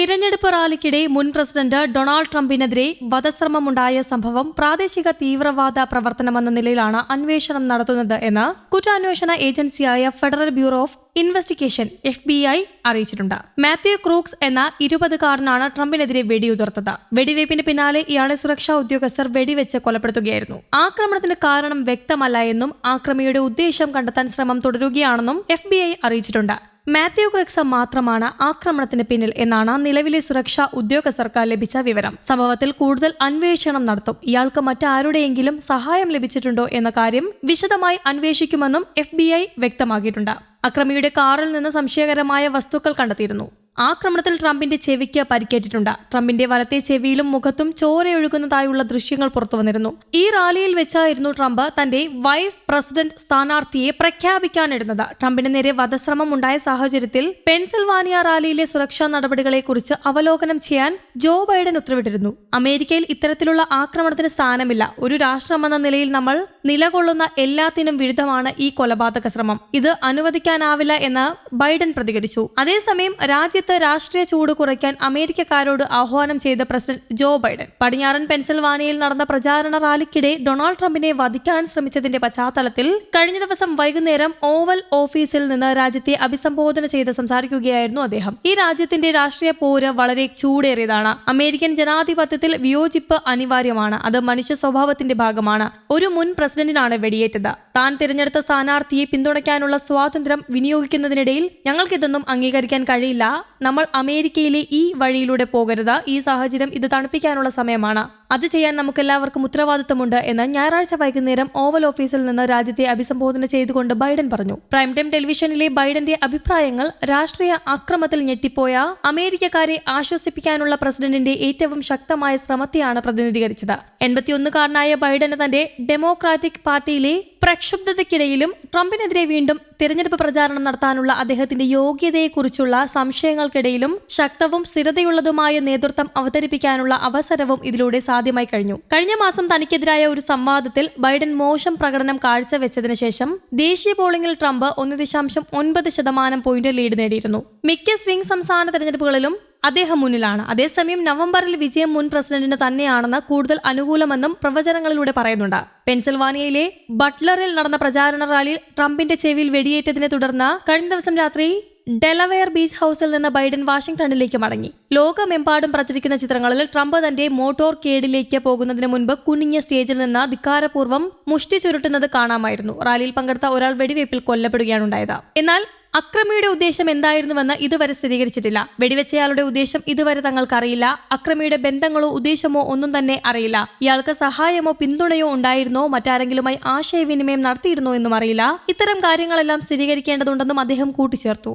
തിരഞ്ഞെടുപ്പ് റാലിക്കിടെ മുൻ president Donald ട്രംപിനെതിരെ വധശ്രമമുണ്ടായ സംഭവം പ്രാദേശിക തീവ്രവാദ പ്രവർത്തനമെന്ന നിലയിലാണ് അന്വേഷണം നടത്തുന്നത് എന്ന് കുറ്റാന്വേഷണ ഏജൻസിയായ federal bureau of investigation F B I അറിയിച്ചിട്ടുണ്ട്. മാത്യു ക്രൂക്സ് എന്ന ഇരുപതുകാരനാണ് ട്രംപിനെതിരെ വെടിയുതിർത്തത്. വെടിവയ്പ്പിന് പിന്നാലെ ഇയാളെ സുരക്ഷാ ഉദ്യോഗസ്ഥർ വെടിവെച്ച് കൊലപ്പെടുത്തുകയായിരുന്നു. ആക്രമണത്തിന് കാരണം വ്യക്തമല്ല എന്നും ആക്രമിയുടെ ഉദ്ദേശം കണ്ടെത്താൻ ശ്രമം തുടരുകയാണെന്നും എഫ് അറിയിച്ചിട്ടുണ്ട്. മാത്യു ക്രിക്സ മാത്രമാണ് ആക്രമണത്തിന് പിന്നിൽ എന്നാണ് നിലവിലെ സുരക്ഷാ ഉദ്യോഗസ്ഥർക്ക് ലഭിച്ച വിവരം. സംഭവത്തിൽ കൂടുതൽ അന്വേഷണം നടത്തും. ഇയാൾക്ക് മറ്റാരുടെയെങ്കിലും സഹായം ലഭിച്ചിട്ടുണ്ടോ എന്ന കാര്യം വിശദമായി അന്വേഷിക്കുമെന്നും എഫ് വ്യക്തമാക്കിയിട്ടുണ്ട്. അക്രമിയുടെ കാറിൽ നിന്ന് സംശയകരമായ വസ്തുക്കൾ കണ്ടെത്തിയിരുന്നു. ആക്രമണത്തിൽ ട്രംപിന്റെ ചെവിക്ക് പരിക്കേറ്റിട്ടുണ്ട്. ട്രംപിന്റെ വലത്തെ ചെവിയിലും മുഖത്തും ചോരയൊഴുകുന്നതായുള്ള ദൃശ്യങ്ങൾ പുറത്തുവന്നിരുന്നു. ഈ റാലിയിൽ വെച്ചായിരുന്നു ട്രംപ് തന്റെ വൈസ് പ്രസിഡന്റ് സ്ഥാനാർത്ഥിയെ പ്രഖ്യാപിക്കാനിരുന്നത്. ട്രംപിന് നേരെ വധശ്രമം ഉണ്ടായ സാഹചര്യത്തിൽ പെൻസിൽവാനിയ റാലിയിലെ സുരക്ഷാ നടപടികളെക്കുറിച്ച് അവലോകനം ചെയ്യാൻ ജോ ബൈഡൻ ഉത്തരവിട്ടിരുന്നു. അമേരിക്കയിൽ ഇത്തരത്തിലുള്ള ആക്രമണത്തിന് സ്ഥാനമില്ല. ഒരു രാഷ്ട്രമെന്ന നിലയിൽ നമ്മൾ നിലകൊള്ളുന്ന എല്ലാത്തിനും വിരുദ്ധമാണ് ഈ കൊലപാതക ശ്രമം. ഇത് അനുവദിക്കാനാവില്ല എന്ന് ബൈഡൻ പ്രതികരിച്ചു. അതേസമയം രാജ്യത്ത് രാഷ്ട്രീയ ചൂട് കുറയ്ക്കാൻ അമേരിക്കക്കാരോട് ആഹ്വാനം ചെയ്ത പ്രസിഡന്റ് ജോ ബൈഡൻ. പടിഞ്ഞാറൻ പെൻസിൽവാനിയയിൽ നടന്ന പ്രചാരണ റാലിക്കിടെ ഡൊണാൾഡ് ട്രംപിനെ വധിക്കാൻ ശ്രമിച്ചതിന്റെ പശ്ചാത്തലത്തിൽ കഴിഞ്ഞ ദിവസം വൈകുന്നേരം ഓവൽ ഓഫീസിൽ നിന്ന് രാജ്യത്തെ അഭിസംബോധന ചെയ്ത് സംസാരിക്കുകയായിരുന്നു അദ്ദേഹം. ഈ രാജ്യത്തിന്റെ രാഷ്ട്രീയ പോര് വളരെ ചൂടേറിയതാണ്. അമേരിക്കൻ ജനാധിപത്യത്തിൽ വിയോജിപ്പ് അനിവാര്യമാണ്. അത് മനുഷ്യ സ്വഭാവത്തിന്റെ ഭാഗമാണ്. ഒരു മുൻ പ്രസിഡന്റിനാണ് വെടിയേറ്റത്. താൻ തിരഞ്ഞെടുത്ത സ്ഥാനാർത്ഥിയെ പിന്തുണയ്ക്കാനുള്ള സ്വാതന്ത്ര്യം വിനിയോഗിക്കുന്നതിനിടയിൽ ഞങ്ങൾക്കിതൊന്നും അംഗീകരിക്കാൻ കഴിയില്ല. നമ്മൾ അമേരിക്കയിലെ ഈ വഴിയിലൂടെ പോകരുത്. ഈ സാഹചര്യം ഇത് തണുപ്പിക്കാനുള്ള സമയമാണ്. അത് ചെയ്യാൻ നമുക്കെല്ലാവർക്കും ഉത്തരവാദിത്തമുണ്ട് എന്ന് ഞായറാഴ്ച വൈകുന്നേരം ഓവൽ ഓഫീസിൽ നിന്ന് രാജ്യത്തെ അഭിസംബോധന ചെയ്തുകൊണ്ട് ബൈഡൻ പറഞ്ഞു. പ്രൈം ടൈം ടെലിവിഷനിലെ ബൈഡന്റെ അഭിപ്രായങ്ങൾ രാഷ്ട്രീയ അക്രമത്തിൽ ഞെട്ടിപ്പോയ അമേരിക്കക്കാരെ ആശ്വസിപ്പിക്കാനുള്ള പ്രസിഡന്റിന്റെ ഏറ്റവും ശക്തമായ ശ്രമത്തെയാണ് പ്രതിനിധീകരിച്ചത്. എൺപത്തിയൊന്നുകാരനായ ബൈഡന് തന്റെ ഡെമോക്രാറ്റിക് പാർട്ടിയിലെ പ്രക്ഷുബ്ധതയ്ക്കിടയിലും ട്രംപിനെതിരെ വീണ്ടും തിരഞ്ഞെടുപ്പ് പ്രചാരണം നടത്താനുള്ള അദ്ദേഹത്തിന്റെ യോഗ്യതയെക്കുറിച്ചുള്ള സംശയങ്ങൾക്കിടയിലും ശക്തവും സ്ഥിരതയുള്ളതുമായ നേതൃത്വം അവതരിപ്പിക്കാനുള്ള അവസരവും ഇതിലൂടെ സാധ്യമായി കഴിഞ്ഞു. കഴിഞ്ഞ മാസം തനിക്കെതിരായ ഒരു സംവാദത്തിൽ ബൈഡൻ മോശം പ്രകടനം കാഴ്ചവെച്ചതിനു ശേഷം ദേശീയ പോളിംഗിൽ ട്രംപ് ഒന്ന് ദശാംശം ഒൻപത് ശതമാനം പോയിന്റ് ലീഡ് നേടിയിരുന്നു. മിക്ക സ്വിംഗ് സംസ്ഥാന തെരഞ്ഞെടുപ്പുകളിലും അദ്ദേഹം മുന്നിലാണ്. അതേസമയം നവംബറിൽ വിജയം മുൻ പ്രസിഡന്റിന് തന്നെയാണെന്ന് കൂടുതൽ അനുകൂലമെന്നും പ്രവചനങ്ങളിലൂടെ പറയുന്നുണ്ട്. പെൻസിൽവാനിയയിലെ ബട്ട്ലറിൽ നടന്ന പ്രചാരണ റാലിയിൽ ട്രംപിന്റെ ചെവിയിൽ വെടിയേറ്റതിനെ തുടർന്ന് കഴിഞ്ഞ ദിവസം രാത്രി ഡെലവെയർ ബീച്ച് ഹൌസിൽ നിന്ന് ബൈഡൻ വാഷിംഗ്ടണിലേക്ക് മടങ്ങി. ലോകമെമ്പാടും പ്രചരിക്കുന്ന ചിത്രങ്ങളിൽ ട്രംപ് തന്റെ മോട്ടോർ കേഡിലേക്ക് പോകുന്നതിന് മുൻപ് കുനിഞ്ഞ സ്റ്റേജിൽ നിന്ന് ധിക്കാരപൂർവം മുഷ്ടി ചുരുട്ടുന്നത് കാണാമായിരുന്നു. റാലിയിൽ പങ്കെടുത്ത ഒരാൾ വെടിവയ്പിൽ കൊല്ലപ്പെടുകയാണ് ഉണ്ടായത് എന്നാൽ അക്രമിയുടെ ഉദ്ദേശം എന്തായിരുന്നുവെന്ന് ഇതുവരെ സ്ഥിരീകരിച്ചിട്ടില്ല. വെടിവെച്ചയാളുടെ ഉദ്ദേശം ഇതുവരെ തങ്ങൾക്കറിയില്ല. അക്രമിയുടെ ബന്ധങ്ങളോ ഉദ്ദേശമോ ഒന്നും തന്നെ അറിയില്ല. ഇയാൾക്ക് സഹായമോ പിന്തുണയോ ഉണ്ടായിരുന്നോ മറ്റാരെങ്കിലുമായി ആശയവിനിമയം നടത്തിയിരുന്നോ എന്നും അറിയില്ല. ഇത്തരം കാര്യങ്ങളെല്ലാം സ്ഥിരീകരിക്കേണ്ടതുണ്ടെന്നും അദ്ദേഹം കൂട്ടിച്ചേർത്തു.